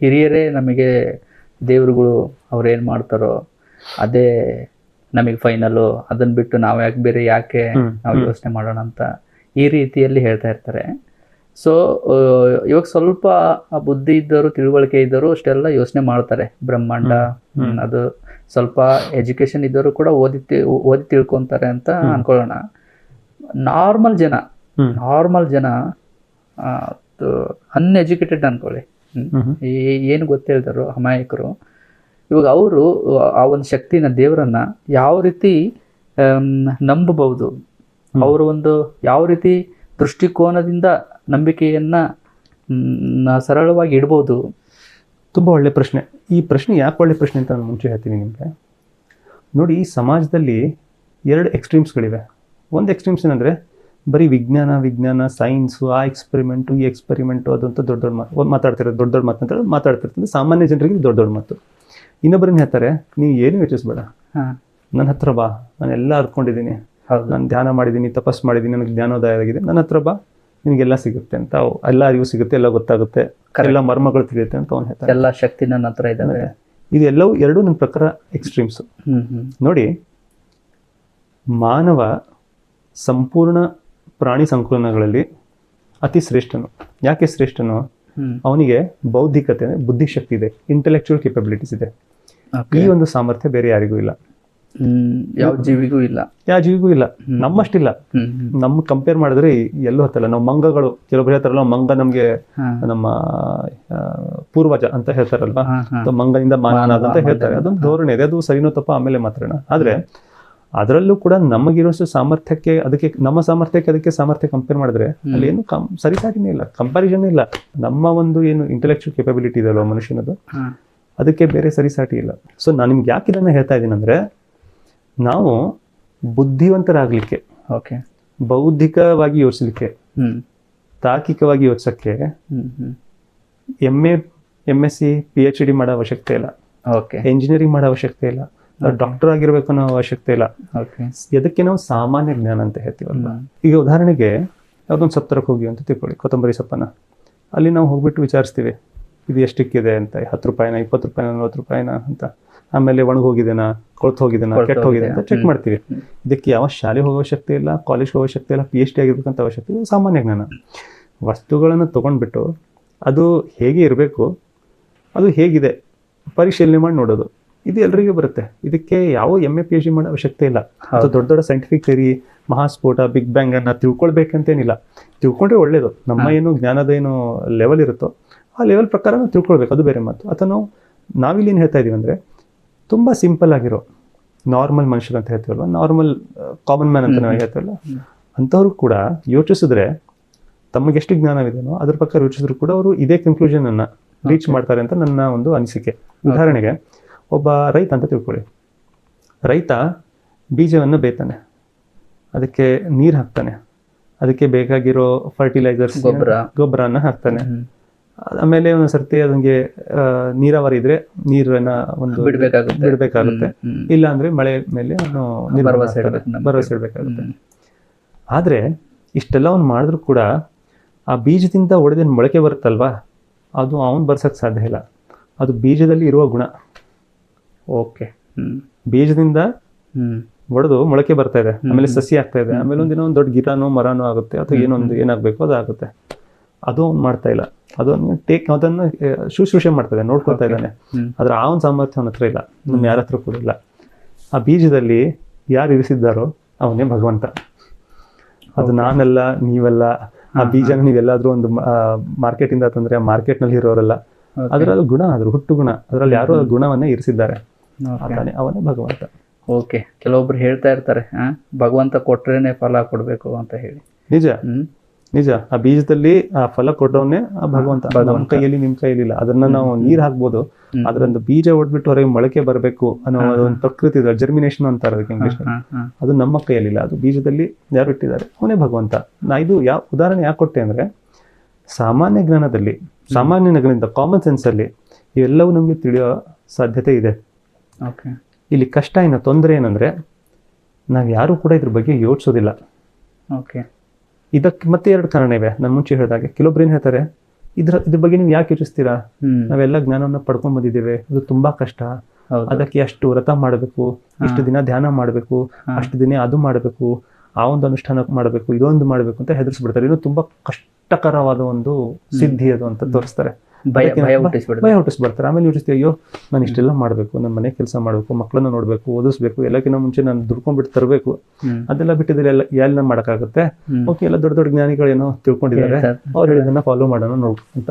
ಹಿರಿಯರೇ ನಮಗೆ ದೇವರುಗಳು ಅವ್ರೇನ್ ಏನ್ ಮಾಡ್ತಾರೋ ಅದೇ ನಮಗೆ ಫೈನಲು ಅದನ್ನ ಬಿಟ್ಟು ನಾವು ಯಾಕೆ ಬೇರೆ ಯಾಕೆ ನಾವು ಯೋಚನೆ ಮಾಡೋಣ ಅಂತ ಈ ರೀತಿಯಲ್ಲಿ ಹೇಳ್ತಾ ಇರ್ತಾರೆ. ಸೊ ಇವಾಗ ಸ್ವಲ್ಪ ಬುದ್ಧಿ ಇದ್ದವರು ತಿಳುವಳಿಕೆ ಇದ್ದವರು ಅಷ್ಟೆಲ್ಲ ಯೋಚನೆ ಮಾಡ್ತಾರೆ. ಬ್ರಹ್ಮಾಂಡ ಹ್ಮ್, ಅದು ಸ್ವಲ್ಪ ಎಜುಕೇಶನ್ ಇದ್ದವರು ಕೂಡ ಓದಿ ಓದಿ ತಿಳ್ಕೊಂತಾರೆ ಅಂತ ಅನ್ಕೊಳ್ಳೋಣ. ನಾರ್ಮಲ್ ಜನ. ನಾರ್ಮಲ್ ಜನ ಅನ್ಎಜುಕೇಟೆಡ್ ಅನ್ಕೊಳ್ಳಿ. ಏನು ಗೊತ್ತಿಲ್ದಾರೋ ಅಮಾಯಕರು ಇವಾಗ ಅವರು ಆ ಒಂದು ಶಕ್ತಿನ ದೇವರನ್ನ ಯಾವ ರೀತಿ ನಂಬಬಹುದು ಅವರು ಒಂದು ಯಾವ ರೀತಿ ದೃಷ್ಟಿಕೋನದಿಂದ ನಂಬಿಕೆಯನ್ನ ಸರಳವಾಗಿ ಇಡ್ಬೋದು? ತುಂಬ ಒಳ್ಳೆ ಪ್ರಶ್ನೆ. ಈ ಪ್ರಶ್ನೆ ಯಾಕೆ ಒಳ್ಳೆ ಪ್ರಶ್ನೆ ಅಂತ ನಾನು ಮುಂಚೆ ಹೇಳ್ತೀನಿ ನಿಮಗೆ. ನೋಡಿ ಈ ಸಮಾಜದಲ್ಲಿ ಎರಡು ಎಕ್ಸ್ಟ್ರೀಮ್ಸ್ಗಳಿವೆ ಒಂದು ಎಕ್ಸ್ಟ್ರೀಮ್ಸ್ ಏನಂದರೆ ಬರೀ ವಿಜ್ಞಾನ ವಿಜ್ಞಾನ ಸೈನ್ಸು ಆ ಎಕ್ಸ್ಪೆರಿಮೆಂಟು ಈ ಎಕ್ಸ್ಪೆರಿಮೆಂಟು ಅದಂತ ದೊಡ್ಡ ದೊಡ್ಡ ಮಾತು ಮಾತಾಡ್ತಿರೋದು ದೊಡ್ಡ ದೊಡ್ಡ ಮಾತು ಅಂತ ಮಾತಾಡ್ತಿರ್ತಾರೆ ಸಾಮಾನ್ಯ ಜನರಿಗೆ ದೊಡ್ಡ ದೊಡ್ಡ ಮಾತು. ಇನ್ನೊಬ್ಬರನ್ನ ಹೇಳ್ತಾರೆ ನೀವು ಏನು ಯೋಚಿಸ್ಬೇಡ. ನನ್ನ ಹತ್ರ ಬಾ. ನಾನು ಎಲ್ಲ ಅರ್ಕೊಂಡಿದ್ದೀನಿ ನಾನು ಧ್ಯಾನ ಮಾಡಿದ್ದೀನಿ ತಪಸ್ ಮಾಡಿದ್ದೀನಿ ನನಗೆ ಜ್ಞಾನೋದಯ ಆಗಿದೆ. ನನ್ನ ಹತ್ರ ಬಾ. ನಿನಗೆಲ್ಲ ಸಿಗುತ್ತೆ ಅಂತ. ಅವು ಎಲ್ಲ ಅರಿವು ಸಿಗುತ್ತೆ ಎಲ್ಲ ಗೊತ್ತಾಗುತ್ತೆ. ಎಲ್ಲ ಮರ್ಮಗಳು ತಿಳಿಯುತ್ತೆ ಅಂತ ಅವ್ನು ಹೇಳ್ತಾರೆ. ಎಲ್ಲ ಶಕ್ತಿ ನನ್ನ ಹತ್ರ ಇದೆ ಇದೆಲ್ಲವೂ ಎರಡೂ ನನ್ನ ಪ್ರಕಾರ ಎಕ್ಸ್ಟ್ರೀಮ್ಸ್ ನೋಡಿ ಮಾನವ ಸಂಪೂರ್ಣ ಪ್ರಾಣಿ ಸಂಕುಲನಗಳಲ್ಲಿ ಅತಿ ಶ್ರೇಷ್ಠನು. ಯಾಕೆ ಶ್ರೇಷ್ಠನು? ಅವನಿಗೆ ಬೌದ್ಧಿಕತೆ ಅಂದ್ರೆ ಬುದ್ಧಿಶಕ್ತಿ ಇದೆ ಇಂಟೆಲೆಕ್ಚುಯಲ್ ಕೆಪಬಿಲಿಟೀಸ್ ಇದೆ. ಈ ಒಂದು ಸಾಮರ್ಥ್ಯ ಬೇರೆ ಯಾರಿಗೂ ಇಲ್ಲ. ಯಾವ ಜೀವಿಗೂ ಇಲ್ಲ. ಯಾವ ಜೀವಿಗೂ ಇಲ್ಲ. ನಮ್ಮಷ್ಟಿಲ್ಲ. ನಮ್ಮ ಕಂಪೇರ್ ಮಾಡಿದ್ರೆ ಎಲ್ಲೂ ಹತ್ತಲ್ಲ. ನಾವು ಮಂಗಗಳು ಕೆಲವೊಬ್ರು ಹೇಳ್ತಾರಲ್ಲ ಮಂಗ ನಮ್ಗೆ ನಮ್ಮ ಪೂರ್ವಜ ಅಂತ ಹೇಳ್ತಾರಲ್ವಾ? ಮಂಗನಿಂದ ಮಾನವ ಅಂತ ಹೇಳ್ತಾರೆ. ಅದೊಂದು ಧೋರಣೆ ಇದೆ. ಅದು ಸರಿನೋ ತಪ್ಪ ಆಮೇಲೆ ಮಾತ್ರ ಆದ್ರೆ ಅದರಲ್ಲೂ ಕೂಡ ನಮಗಿರೋಷ್ಟು ಸಾಮರ್ಥ್ಯಕ್ಕೆ ಅದಕ್ಕೆ ನಮ್ಮ ಸಾಮರ್ಥ್ಯಕ್ಕೆ ಅದಕ್ಕೆ ಸಾಮರ್ಥ್ಯ ಕಂಪೇರ್ ಮಾಡಿದ್ರೆ ಅಲ್ಲಿ ಏನು ಕಂ ಸರಿಸಾಟಿನೇ ಇಲ್ಲ. ಕಂಪ್ಯಾರಿಸನ್ ಇಲ್ಲ. ನಮ್ಮ ಒಂದು ಏನು ಇಂಟೆಲೆಕ್ಚುಯಲ್ ಇದೆ ಅಲ್ವಾ ಮನುಷ್ಯನದು ಅದಕ್ಕೆ ಬೇರೆ ಸರಿಸಾಟಿ ಇಲ್ಲ. ಸೊ ನಾನು ನಿಮ್ಗೆ ಯಾಕೆ ಇದನ್ನ ಹೇಳ್ತಾ ಇದ್ದೀನಿ ಅಂದ್ರೆ ನಾವು ಬುದ್ಧಿವಂತರಾಗ್ಲಿಕ್ಕೆ ಓಕೆ. ಬೌದ್ಧಿಕವಾಗಿ ಯೋಚಿಸಲಿಕ್ಕೆ ತಾರ್ಕಿಕವಾಗಿ ಯೋಚಿಸಕ್ಕೆ M A M S C P H D ಮಾಡೋ ಅವಶ್ಯಕತೆ ಇಲ್ಲ. ಓಕೆ. ಇಂಜಿನಿಯರಿಂಗ್ ಮಾಡೋ ಅವಶ್ಯಕತೆ ಇಲ್ಲ. ಡಾಕ್ಟರ್ ಆಗಿರ್ಬೇಕು ಅನ್ನೋ ಅವಶ್ಯಕತೆ ಇಲ್ಲ. ಎದಕ್ಕೆ ನಾವು ಸಾಮಾನ್ಯ ಜ್ಞಾನ ಅಂತ ಹೇಳ್ತೀವಲ್ಲ ಈಗ ಉದಾಹರಣೆಗೆ ಯಾವ್ದೊಂದು ಸಪ್ತರಕ್ಕೆ ಹೋಗಿ ಅಂತ ತಿಳ್ಕೊಳ್ಳಿ. ಕೊತ್ತಂಬರಿ ಸೊಪ್ಪನ ಅಲ್ಲಿ ನಾವು ಹೋಗ್ಬಿಟ್ಟು ವಿಚಾರಿಸ್ತೀವಿ. ಇದು ಎಷ್ಟಕ್ಕಿದೆ ಅಂತ. ಹತ್ತು ರೂಪಾಯಿನ ಇಪ್ಪತ್ತು ರೂಪಾಯಿನ ನಲ್ವತ್ತು ರೂಪಾಯಿನ ಅಂತ. ಆಮೇಲೆ ಒಣಗಿ ಹೋಗಿದೆನಾ? ಕೊಳ್ತು ಹೋಗಿದೆನಾ? ಕೆಟ್ಟ ಹೋಗಿದೆ ಅಂತ ಚೆಕ್ ಮಾಡ್ತೀವಿ. ಇದಕ್ಕೆ ಯಾವ ಶಾಲೆ ಹೋಗೋ ಶಕ್ತಿ ಇಲ್ಲ ಕಾಲೇಜ್ ಹೋಗೋ ಶಕ್ತಿ ಇಲ್ಲ ಪಿ ಎಚ್ ಡಿ ಆಗಿರ್ಬೇಕಂತ ಅವಶ್ಯಕತೆ ಇಲ್ಲ. ಇದು ಸಾಮಾನ್ಯ ಜ್ಞಾನ. ವಸ್ತುಗಳನ್ನು ತಗೊಂಡ್ಬಿಟ್ಟು ಅದು ಹೇಗೆ ಇರಬೇಕು ಅದು ಹೇಗಿದೆ ಪರಿಶೀಲನೆ ಮಾಡಿ ನೋಡೋದು. ಇದು ಎಲ್ರಿಗೂ ಬರುತ್ತೆ. ಇದಕ್ಕೆ ಯಾವ M A P H D ಮಾಡೋ ಅವಶ್ಯಕತೆ ಇಲ್ಲ. ಅದು ದೊಡ್ಡ ದೊಡ್ಡ ಸೈಂಟಿಫಿಕ್ ಥಿಯರಿ ಮಹಾಸ್ಫೋಟ ಬಿಗ್ ಬ್ಯಾಂಗ್ ಅನ್ನ ತಿಳ್ಕೊಳ್ಬೇಕಂತೇನಿಲ್ಲ. ತಿಳ್ಕೊಂಡ್ರೆ ಒಳ್ಳೇದು. ನಮ್ಮ ಏನು ಜ್ಞಾನದ ಏನು ಲೆವೆಲ್ ಇರುತ್ತೋ ಆ ಲೆವೆಲ್ ಪ್ರಕಾರ ನಾವು ತಿಳ್ಕೊಳ್ಬೇಕು. ಅದು ಬೇರೆ ಮಾತು. ಅಥವಾ ನಾವು ನಾವಿಲ್ಲಿ ಏನು ಹೇಳ್ತಾ ಇದೀವಿ ಅಂದ್ರೆ ತುಂಬಾ ಸಿಂಪಲ್ ಆಗಿರೋ ನಾರ್ಮಲ್ ಮನುಷ್ಯರು ಅಂತ ಹೇಳ್ತೀವಲ್ವ? ನಾರ್ಮಲ್ ಕಾಮನ್ ಮ್ಯಾನ್ ಅಂತ ನಾವು ಹೇಳ್ತೀವಲ್ಲ ಅಂಥವ್ರು ಕೂಡ ಯೋಚಿಸಿದ್ರೆ ತಮಗೆ ಎಷ್ಟು ಜ್ಞಾನವಿದೆಯೋ ಅದ್ರ ಪ್ರಕಾರ ಯೋಚಿಸಿದ್ರು ಕೂಡ ಅವರು ಇದೇ ಕನ್ಕ್ಲೂಷನ್ ಅನ್ನ ರೀಚ್ ಮಾಡ್ತಾರೆ ಅಂತ ನನ್ನ ಒಂದು ಅನಿಸಿಕೆ. ಉದಾಹರಣೆಗೆ ಒಬ್ಬ ರೈತ ಅಂತ ತಿಳ್ಕೊಳ್ಳಿ. ರೈತ ಬೀಜವನ್ನು ಬೇತಾನೆ ಅದಕ್ಕೆ ನೀರು ಹಾಕ್ತಾನೆ. ಅದಕ್ಕೆ ಬೇಕಾಗಿರೋ ಫರ್ಟಿಲೈಸರ್ಸ್ ಗೊಬ್ಬರ. ಗೊಬ್ಬರನ ಹಾಕ್ತಾನೆ. ಆಮೇಲೆ ಒಂದು ಸರ್ತಿ ಅದಂಗೆ ಆ, ನೀರಾವರಿ ಇದ್ರೆ ನೀರನ್ನ ಒಂದು ಬಿಡಬೇಕಾಗುತ್ತೆ. ಇಲ್ಲ ಅಂದ್ರೆ ಮಳೆ ಮೇಲೆ ಅವನು ಭರವಸೆ ಇಡ್ಬೇಕಾಗುತ್ತೆ. ಆದ್ರೆ ಇಷ್ಟೆಲ್ಲ ಅವ್ನು ಮಾಡಿದ್ರು ಕೂಡ ಆ ಬೀಜದಿಂದ ಒಡೆದೇನು ಮೊಳಕೆ ಬರುತ್ತಲ್ವಾ? ಅದು ಅವನು ಬರ್ಸಕ್ ಸಾಧ್ಯ ಇಲ್ಲ. ಅದು ಬೀಜದಲ್ಲಿ ಇರುವ ಗುಣ. ಓಕೆ. ಬೀಜದಿಂದ ಒಡೆದು ಮೊಳಕೆ ಬರ್ತಾ ಇದೆ. ಆಮೇಲೆ ಸಸಿ ಆಗ್ತಾ ಇದೆ. ಆಮೇಲೆ ಒಂದಿನ ಒಂದು ದೊಡ್ಡ ಗಿಡನೋ ಮರನೋ ಆಗುತ್ತೆ. ಅಥವಾ ಏನೊಂದು ಏನಾಗಬೇಕು ಅದು ಆಗುತ್ತೆ. ಅದು ಅವ್ನು ಮಾಡ್ತಾ ಇಲ್ಲ. ಅದನ್ನು ಟೇಕ್ ಅದನ್ನು ಶುಶ್ರೂಷೆ ಮಾಡ್ತಾ ಇದ್ದಾನೆ ನೋಡ್ಕೊಳ್ತಾ ಇದ್ದಾನೆ. ಆದರೆ ಆ ಒಂದು ಸಾಮರ್ಥ್ಯ ಅವನ ಹತ್ರ ಇಲ್ಲ. ನಮ್ಮ ಯಾರ ಹತ್ರ ಕೂಡ ಇಲ್ಲ. ಆ ಬೀಜದಲ್ಲಿ ಯಾರು ಇರಿಸಿದ್ದಾರೋ ಅವನೇ ಭಗವಂತ. ಅದು ನಾನೆಲ್ಲ ನೀವೆಲ್ಲ ಆ ಬೀಜನ ನೀವೆಲ್ಲಾದ್ರೂ ಒಂದು ಮಾರ್ಕೆಟ್ ಇಂದ ತಂದ್ರೆ ಆ ಮಾರ್ಕೆಟ್ನಲ್ಲಿ ನಲ್ಲಿ ಇರೋರಲ್ಲ. ಅದರಲ್ಲಿ ಗುಣ ಅದ್ರ ಹುಟ್ಟು ಗುಣ. ಅದರಲ್ಲಿ ಯಾರೋ ಗುಣವನ್ನೇ ಇರಿಸಿದ್ದಾರೆ. ಆತನೇ ಅವನೇ ಭಗವಂತ. ಓಕೆ ಕೆಲವೊಬ್ರು ಹೇಳ್ತಾ ಇರ್ತಾರೆ ಭಗವಂತ ಕೊಟ್ರೇನೆ ಫಲ ಕೊಡ್ಬೇಕು ಅಂತ ಹೇಳಿ. ನಿಜ. ನಿಜ. ಆ ಬೀಜದಲ್ಲಿ ಆ ಫಲ ಕೊಟ್ಟವನೇ ಆ ಭಗವಂತ. ನಮ್ಮ ಕೈಯಲ್ಲಿ ನಿಮ್ ಕೈಯಲ್ಲಿ ಇಲ್ಲ ಅದನ್ನ ನಾವು ನೀರ್ ಹಾಕ್ಬೋದು. ಅದರೊಂದು ಬೀಜ ಹೊಡ್ಬಿಟ್ಟು ಹೊರಗೆ ಮೊಳಕೆ ಬರಬೇಕು ಅನ್ನೋ ಒಂದು ಪ್ರಕೃತಿ ಇದೆ. ಜರ್ಮಿನೇಷನ್ ಅಂತಾರೆ ಅದಕ್ಕೆ ಇಂಗ್ಲಿಷ್ ಅದು ನಮ್ಮ ಕೈಯಲ್ಲಿಲ್ಲ. ಅದು ಬೀಜದಲ್ಲಿ ಯಾರು ಇಟ್ಟಿದ್ದಾರೆ? ಅವನೇ ಭಗವಂತ. ನಾ ಇದು ಯಾವ ಉದಾಹರಣೆ ಯಾಕೆ ಕೊಟ್ಟೆ ಅಂದ್ರೆ ಸಾಮಾನ್ಯ ಜ್ಞಾನದಲ್ಲಿ ಸಾಮಾನ್ಯ ಜ್ಞಾನದಿಂದ ಕಾಮನ್ ಸೆನ್ಸ್ ಅಲ್ಲಿ ಇವೆಲ್ಲವೂ ನಮಗೆ ತಿಳಿಯೋ ಸಾಧ್ಯತೆ ಇದೆ. ಓಕೆ ಇಲ್ಲಿ ಕಷ್ಟ ಏನೋ ತೊಂದರೆ ಏನಂದ್ರೆ ನಾವು ಯಾರು ಕೂಡ ಇದ್ರ ಬಗ್ಗೆ ಯೋಚಿಸೋದಿಲ್ಲ. ಓಕೆ ಇದಕ್ಕೆ ಮತ್ತೆ ಎರಡು ಕಾರಣ ಇವೆ. ನಾನು ಮುಂಚೆ ಹೇಳಿದಾಗೆ ಕೆಲವೊಬ್ರು ಏನು ಹೇಳ್ತಾರೆ ಇದ್ರ ಇದ್ರ ಬಗ್ಗೆ ನೀವು ಯಾಕೆ ಯೋಚಿಸ್ತೀರಾ? ನಾವೆಲ್ಲ ಜ್ಞಾನವನ್ನು ಪಡ್ಕೊಂಡ್ ಬಂದಿದ್ದೇವೆ. ಅದು ತುಂಬಾ ಕಷ್ಟ. ಅದಕ್ಕೆ ಅಷ್ಟು ವ್ರತ ಮಾಡಬೇಕು. ಇಷ್ಟು ದಿನ ಧ್ಯಾನ ಮಾಡಬೇಕು. ಅಷ್ಟು ದಿನ ಅದು ಮಾಡಬೇಕು. ಆ ಒಂದು ಅನುಷ್ಠಾನ ಮಾಡಬೇಕು. ಇದೊಂದು ಮಾಡಬೇಕು ಅಂತ ಹೆದರ್ಸ್ಬಿಡ್ತಾರೆ. ಇದು ತುಂಬಾ ಕಷ್ಟಕರವಾದ ಒಂದು ಸಿದ್ಧಿ ಅದು ಅಂತ ತೋರಿಸ್ತಾರೆ. ಭಯ ಹುಟ್ಟಿಸ್ಬಿಡ್ತಾರೆ ಆಮೇಲೆ ಯೋಚಿಸ್ತೀವಿ ಅಯ್ಯೋ ನಾನು ಇಷ್ಟೆಲ್ಲ ಮಾಡಬೇಕು ನನ್ನ ಮನೆ ಕೆಲಸ ಮಾಡಬೇಕು ಮಕ್ಕಳನ್ನ ನೋಡಬೇಕು ಓದಿಸ್ಬೇಕು ಎಲ್ಲಕ್ಕಿಂತ ಮುಂಚೆ ನಾನು ದುಡ್ಕೊಂಡ್ಬಿಟ್ಟು ತರಬೇಕು. ಅದೆಲ್ಲ ಬಿಟ್ಟಿದ್ರೆ ಎಲ್ಲ ಎಲ್ಲ ಮಾಡೋಕ್ಕಾಗುತ್ತೆ? ಓಕೆ ಎಲ್ಲ ದೊಡ್ಡ ದೊಡ್ಡ ಜ್ಞಾನಿಗಳೇನೋ ತಿಳ್ಕೊಂಡಿದ್ದಾರೆ. ಅವ್ರು ಹೇಳಿದನ್ನ ಫಾಲೋ ಮಾಡೋಣ ನೋಡ್ ಅಂತ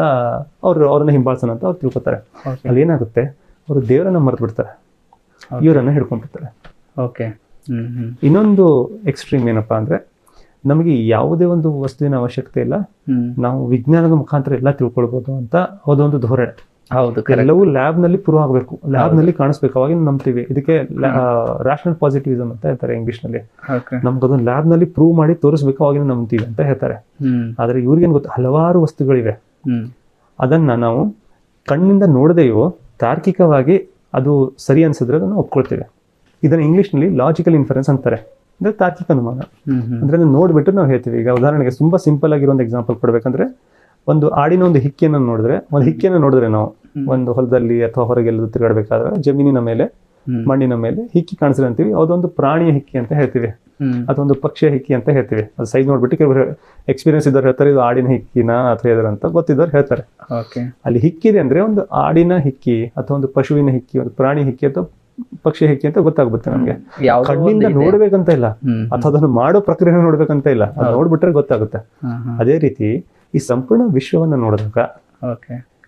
ಅವ್ರು ಅವ್ರನ್ನ ಹಿಂಬಾಲಿಸೋಣ ಅಂತ ಅವ್ರು ತಿಳ್ಕೊತಾರೆ. ಅಲ್ಲಿ ಏನಾಗುತ್ತೆ? ಅವರು ದೇವರನ್ನ ಮರೆತು ಬಿಡ್ತಾರೆ. ಇವರನ್ನ ಹಿಡ್ಕೊಂಡ್ಬಿಡ್ತಾರೆ. ಓಕೆ ಇನ್ನೊಂದು ಎಕ್ಸ್ಟ್ರೀಮ್ ಏನಪ್ಪಾ ಅಂದ್ರೆ ನಮಗೆ ಯಾವುದೇ ಒಂದು ವಸ್ತುವಿನ ಅವಶ್ಯಕತೆ ಇಲ್ಲ. ನಾವು ವಿಜ್ಞಾನದ ಮುಖಾಂತರ ಎಲ್ಲ ತಿಳ್ಕೊಳ್ಬೋದು ಅಂತ ಅದೊಂದು ಧೋರಣೆ. ಹೌದು ಎಲ್ಲವೂ ಲ್ಯಾಬ್ನಲ್ಲಿ ಪ್ರೂವ್ ಆಗಬೇಕು. ಲ್ಯಾಬ್ನಲ್ಲಿ ಕಾಣಿಸ್ಬೇಕು. ಅವಾಗ ನಂಬ್ತೀವಿ. ಇದಕ್ಕೆ ರಾಷನಲ್ ಪಾಸಿಟಿವಿಸಮ್ ಅಂತ ಹೇಳ್ತಾರೆ ಇಂಗ್ಲಿಷ್ನಲ್ಲಿ. ನಮ್ಗೆ ಅದನ್ನ ಲ್ಯಾಬ್ನಲ್ಲಿ ಪ್ರೂವ್ ಮಾಡಿ ತೋರಿಸ್ಬೇಕು ಅವಾಗಿನ ನಂಬ್ತೀವಿ ಅಂತ ಹೇಳ್ತಾರೆ. ಆದ್ರೆ ಇವ್ರಿಗೇನು ಗೊತ್ತು? ಹಲವಾರು ವಸ್ತುಗಳಿವೆ. ಅದನ್ನ ನಾವು ಕಣ್ಣಿಂದ ನೋಡದೆಯೋ ತಾರ್ಕಿಕವಾಗಿ ಅದು ಸರಿ ಅನ್ಸಿದ್ರೆ ಅದನ್ನು ಒಪ್ಕೊಳ್ತೇವೆ. ಇದನ್ನ ಇಂಗ್ಲಿಷ್ನಲ್ಲಿ ಲಾಜಿಕಲ್ ಇನ್ಫರೆನ್ಸ್ ಅಂತಾರೆ. ಅಂದ್ರೆ ತಾರ್ಕಿಕ ಅನುಮಾನ. ಅಂದ್ರೆ ನೋಡ್ಬಿಟ್ಟು ನಾವು ಹೇಳ್ತೀವಿ. ಈಗ ಉದಾಹರಣೆಗೆ ತುಂಬಾ ಸಿಂಪಲ್ ಆಗಿರೋ ಒಂದು ಎಕ್ಸಾಂಪಲ್ ಕೊಡ್ಬೇಕಂದ್ರೆ ಒಂದು ಆಡಿನ ಒಂದು ಹಿಕ್ಕಿಯನ್ನು ನೋಡಿದ್ರೆ ಒಂದು ಹಿಕ್ಕಿಯನ್ನು ನೋಡಿದ್ರೆ ನಾವು ಒಂದು ಹೊಲದಲ್ಲಿ ಅಥವಾ ಹೊರಗೆಲ್ಲ ತಿರುಗಾಡ್ಬೇಕಾದ್ರೆ ಜಮೀನಿನ ಮೇಲೆ ಮಣ್ಣಿನ ಮೇಲೆ ಹಿಕ್ಕಿ ಕಾಣಿಸಿದ್ರೆ ಅಂತೀವಿ. ಅದೊಂದು ಪ್ರಾಣಿಯ ಹಿಕ್ಕಿ ಅಂತ ಹೇಳ್ತೀವಿ. ಅದೊಂದು ಪಕ್ಷಿಯ ಹಿಕ್ಕಿ ಅಂತ ಹೇಳ್ತೀವಿ. ಅದು ಸೈಜ್ ನೋಡ್ಬಿಟ್ಟು ಕೆಲವರು ಎಕ್ಸ್ಪೀರಿಯನ್ಸ್ ಇದ್ದವ್ರು ಹೇಳ್ತಾರೆ ಇದು ಆಡಿನ ಹಿಕ್ಕಿನ ಅಥವಾ ಇದರ ಅಂತ ಗೊತ್ತಿದ್ದವ್ರು ಹೇಳ್ತಾರೆ. ಅಲ್ಲಿ ಹಿಕ್ಕಿದೆ ಅಂದ್ರೆ ಒಂದು ಆಡಿನ ಹಿಕ್ಕಿ ಅಥವಾ ಒಂದು ಪಶುವಿನ ಹಿಕ್ಕಿ ಒಂದು ಪ್ರಾಣಿ ಹಿಕ್ಕಿ ಅಥವಾ ಪಕ್ಷಿ ಹೆಕ್ಕಿ ಅಂತ ಗೊತ್ತಾಗ್ಬಿಡುತ್ತೆ ನಮಗೆ. ಕಣ್ಣಿಂದ. ನೋಡ್ಬೇಕಂತ ಇಲ್ಲ. ಅಥವಾ ಅದನ್ನು ಮಾಡೋ ಪ್ರಕ್ರಿಯೆ ನೋಡ್ಬೇಕಂತ ಇಲ್ಲ. ಅದು ನೋಡ್ಬಿಟ್ರೆ ಗೊತ್ತಾಗುತ್ತೆ. ಅದೇ ರೀತಿ ಈ ಸಂಪೂರ್ಣ ವಿಶ್ವವನ್ನ ನೋಡಿದಾಗ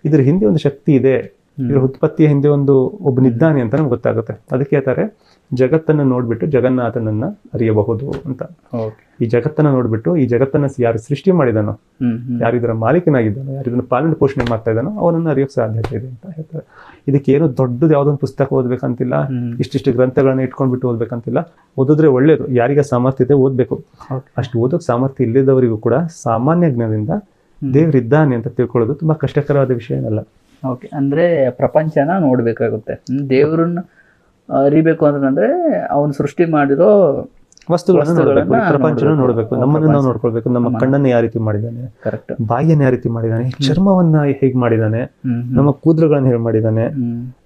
ಇದ್ರ ಹಿಂದೆ ಒಂದು ಶಕ್ತಿ ಇದೆ. ಇದ್ರ ಉತ್ಪತ್ತಿಯ ಹಿಂದೆ ಒಂದು ಒಬ್ಬನಿದ್ದಾನೆ ಅಂತ ನಮ್ಗೆ ಗೊತ್ತಾಗುತ್ತೆ. ಅದಕ್ಕೆ ಹೇಳ್ತಾರೆ ಜಗತ್ತನ್ನ ನೋಡ್ಬಿಟ್ಟು ಜಗನ್ನಾಥನನ್ನ ಅರಿಯಬಹುದು ಅಂತ. ಈ ಜಗತ್ತನ್ನ ನೋಡ್ಬಿಟ್ಟು ಈ ಜಗತ್ತನ್ನ ಯಾರು ಸೃಷ್ಟಿ ಮಾಡಿದಾನೋ ಯಾರಿದ್ರ ಮಾಲೀಕನಾಗಿದ್ದಾನೋ ಯಾರು ಇದನ್ನ ಪಾಲನೆ ಪೋಷಣೆ ಮಾಡ್ತಾ ಇದ್ದಾನೋ ಅವನನ್ನ ಅರಿಯೋಕ್ ಸಾಧ್ಯತೆ ಇದೆ ಅಂತ ಹೇಳ್ತಾರೆ. ಇದಕ್ಕೆ ಏನು ದೊಡ್ಡದು ಯಾವ್ದೊಂದು ಪುಸ್ತಕ ಓದ್ಬೇಕಂತಿಲ್ಲ. ಇಷ್ಟಿಷ್ಟು ಗ್ರಂಥಗಳನ್ನ ಇಟ್ಕೊಂಡ್ಬಿಟ್ಟು ಓದ್ಬೇಕಂತಿಲ್ಲ. ಓದಿದ್ರೆ ಒಳ್ಳೇದು ಯಾರಿಗೆ ಸಾಮರ್ಥ್ಯ ಇದೆ ಓದ್ಬೇಕು. ಅಷ್ಟು ಓದೋಕ್ ಸಾಮರ್ಥ್ಯ ಇಲ್ಲದವರಿಗೂ ಕೂಡ ಸಾಮಾನ್ಯ ಜ್ಞಾನದಿಂದ ದೇವ್ರಿದ್ದಾನೆ ಅಂತ ತಿಳ್ಕೊಳ್ಳೋದು ತುಂಬಾ ಕಷ್ಟಕರವಾದ ವಿಷಯ ಏನಲ್ಲ. ಓಕೆ ಅಂದ್ರೆ ಪ್ರಪಂಚನ ನೋಡ್ಬೇಕಾಗುತ್ತೆ. ದೇವ್ರನ್ನ ಅರಿಬೇಕು ಅಂತಂದ್ರೆ ಅವನು ಸೃಷ್ಟಿ ಮಾಡಿರೋ ವಸ್ತುಗಳನ್ನ ನೋಡಬೇಕು ಪ್ರಪಂಚನ ನೋಡ್ಬೇಕು. ನೋಡ್ಬೇಕು ನಮ್ಮನ್ನ ನಾವು ನೋಡ್ಕೊಳ್ಬೇಕು ನಮ್ಮ ಕಣ್ಣನ್ನ ಯಾವ ರೀತಿ ಮಾಡಿದ್ದಾನೆ ಕರೆಕ್ಟ್ ಬಾಯಿಯನ್ನ ಯಾವ ರೀತಿ ಮಾಡಿದ್ದಾನೆ ಚರ್ಮವನ್ನ ಹೇಗ್ ಮಾಡಿದ್ದಾನೆ ನಮ್ಮ ಕೂದಲುಗಳನ್ನ ಹೇಗೆ ಮಾಡಿದ್ದಾನೆ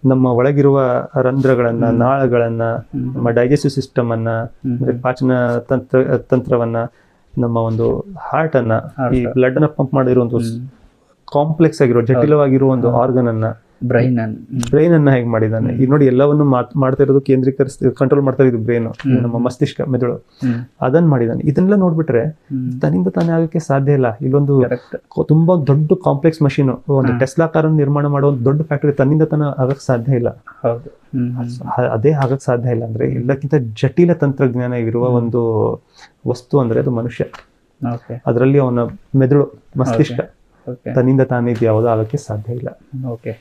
ನಮ್ಮ ಒಳಗಿರುವ ರಂಧ್ರಗಳನ್ನ ನಾಳಗಳನ್ನ ನಮ್ಮ ಡೈಜೆಸ್ಟಿವ್ ಸಿಸ್ಟಮ್ ಅನ್ನ ಪಾಚನ ತಂತ್ರ ತಂತ್ರವನ್ನ ನಮ್ಮ ಒಂದು ಹಾರ್ಟ್ ಅನ್ನ ಈ ಬ್ಲಡ್ ಅನ್ನ ಪಂಪ್ ಮಾಡಿರೋ ಒಂದು ಕಾಂಪ್ಲೆಕ್ಸ್ ಆಗಿರೋ ಜಟಿಲವಾಗಿರೋ ಒಂದು ಆರ್ಗನ್ ಅನ್ನ ಬ್ರೈನ್ ಬ್ರೈನ್ ಅನ್ನ ಹೇಗೆ ಮಾಡಿದಾನೆ ಈಗ ನೋಡಿ ಎಲ್ಲವನ್ನು ಮಾತ್- ಮಾಡ್ತಾ ಇರೋದು ಕೇಂದ್ರೀಕರಿಸಿ ಕಂಟ್ರೋಲ್ ಮಾಡ್ತಾ ಇದ್ದು ಬ್ರೈನ್ ನಮ್ಮ ಮಸ್ತಿಷ್ಕ ಮೆದುಳು. ಅದನ್ನ ಮಾಡಿದಾನೆ ಇದನ್ನೆಲ್ಲ ನೋಡ್ಬಿಟ್ರೆ ತನ್ನಿಂದ ತಾನೇ ಆಗಕ್ಕೆ ಸಾಧ್ಯ ಇಲ್ಲ. ಇಲ್ಲೊಂದು ತುಂಬಾ ದೊಡ್ಡ ಕಾಂಪ್ಲೆಕ್ಸ್ ಮಷೀನ್ ಒಂದು ಟೆಸ್ಲಾ ಕಾರನ್ನು ನಿರ್ಮಾಣ ಮಾಡೋ ಒಂದು ದೊಡ್ಡ ಫ್ಯಾಕ್ಟರಿ ತನ್ನಿಂದ ತಾನ ಆಗಕ್ ಸಾಧ್ಯ ಇಲ್ಲ. ಅದೇ ಆಗಕ್ ಸಾಧ್ಯ ಇಲ್ಲ ಅಂದ್ರೆ ಎಲ್ಲಕ್ಕಿಂತ ಜಟಿಲ ತಂತ್ರಜ್ಞಾನ ಇರುವ ಒಂದು ವಸ್ತು ಅಂದ್ರೆ ಅದು ಮನುಷ್ಯ. ಅದರಲ್ಲಿ ಅವನ ಮೆದುಳು ಮಸ್ತಿಷ್ಕ ತನ್ನಿಂದ ತಾನೇ ಇದು ಯಾವುದೂ ಆಗಕ್ಕೆ ಸಾಧ್ಯ ಇಲ್ಲ. ಓಕೆ.